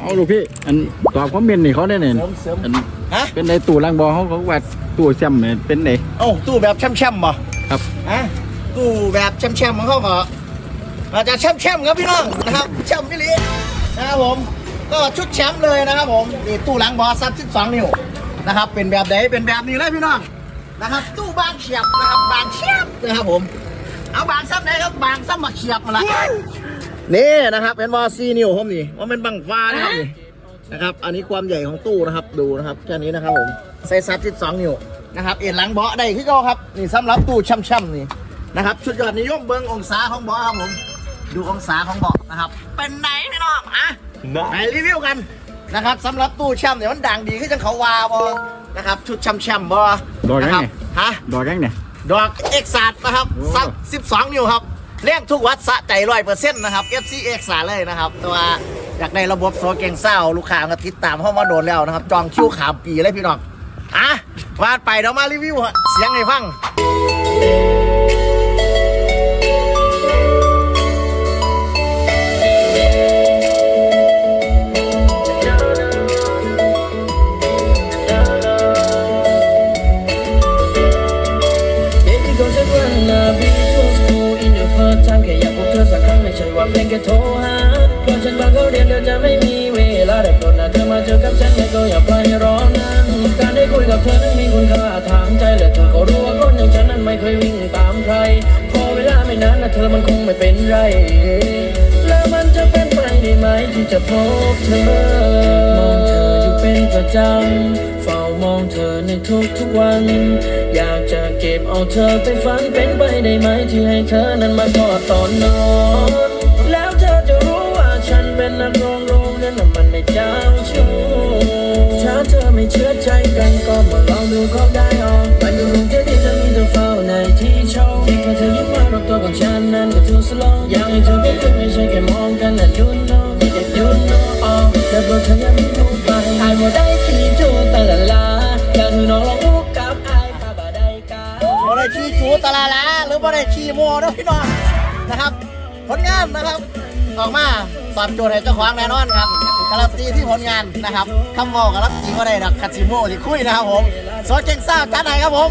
เอาลูกพี่ อันตอบคอมเมนต์นี่เขาได้เนี่ยเสริมเสริมอันฮะ เป็นในตู้ล่างบอเขาเขาว่าตู้แซมเนี่ยเป็นไหนเอ้าตู้แบบแช่มๆบ่ครับฮะตู้แบบแช่มๆของเขาก็อาจจะแช่มๆครับพี่น้องนะครับแช่มพี่ลีนะครับผม ก็ชุดแชมป์เลยนะครับผมนี่ตู้หลังบอสซับ12นิ้วนะครับ เป็นแบบไหนเป็นแบบนี้เลยพี่น้องนะครับ ตู้บางเฉียบนะครับบางเฉียบนะครับผม เอาบางซับไหนครับบางซับมาเฉียบมาละ นี่นะครับเป็นบอซีนิ้วผมนี่ว่าเป็นบังฟ้านะครับนี่นะครับ อันนี้ความใหญ่ของตู้นะครับดูนะครับแค่นี้นะครับผมใส่ซับ12นิ้วนะครับเอ็นหลังเบาะได้ขึ้นก็ครับนี่สำหรับตู้ช่ำๆนี่นะครับชุดยอดนิยมเบิ้งองศาของเบาะครับผมดูองศาของเบาะนะครับ เป็นไหนพี่น้องอะไปรีวิวกันนะครับสำหรับตู้ช่ำเนี่ยมันดังดีขึ้นจังเขาวาบอนะครับชุดช่ำๆบอดอกยังไงนะครับฮะดอกแกงเนี่ยดอกเอกซาดนะครับโอ้สัก12นิ้วครับ เลี้ยงทุกวัดสะใจร้อยเปอร์เซ็นต์นะครับ FC เอกซาเลยนะครับตัวอยากในระบบโซเกงเศร้าลูกค้าก็ติดตามเข้ามาโดนแล้วนะครับ จองคิวขามปีเลยพี่น้องอะวาดไปเดี๋ยวมารีวิวเสียงให้ฟัง ช่ว่าเพียงแค่โทรหาเพราะฉันบางเขาเรียนเดี๋ยวจะไม่มีเวลาได้โปรดนะเธอมาเจอกับฉันไม่ก็อย่าปล่อยให้รอนานการได้คุยกับเธอนั้นมีคุณค่าทางใจและเธอก็รู้ว่าคนอย่างฉันนั้นไม่เคยวิ่งตามใคร พอเวลาไม่นานนะเธอมันคงไม่เป็นไร แล้วมันจะเป็นไปได้ไหมที่จะพบเธอ มองเธออยู่เป็นประจำเฝ้ามองเธอในทุกทุกๆวัน อยากจะเก็บเอาเธอไปฝันเป็นไปได้ไหมที่ให้เธอนั้นมากอดตอนนอน กันก็มาลองดูก็ได้ออกวันอยู่รงเรียนที่จะมีเธอเฝ้าในที่โชว์ที่แค่เธอยิ้มมารอบตัวของฉันนั้นก็ทูสโลว์อยากให้เธอเป็นคนไม่ใช่แค่มองกันและยุ่นโนที่จะยุ่นโนออกแต่โปรดเธอย่าไม่พูดไปอายบ่ได้ที่จูตะละลาอยากให้น้องลองพูดกับอายป้าบ่ได้กาบ่ได้ชี้จูตะลาลาหรือบ่ได้ชี้โมนะพี่น้องนะครับ ผลงานนะครับ ออกมาตอบโจทย์ให้เจ้าของแน่นอนครับ การันตีที่ผลงานนะครับคำบอกการันตีว่าได้ดักคัตซิโมที่คุยนะครับผมโซเก่งซ่าจัดไหนครับผม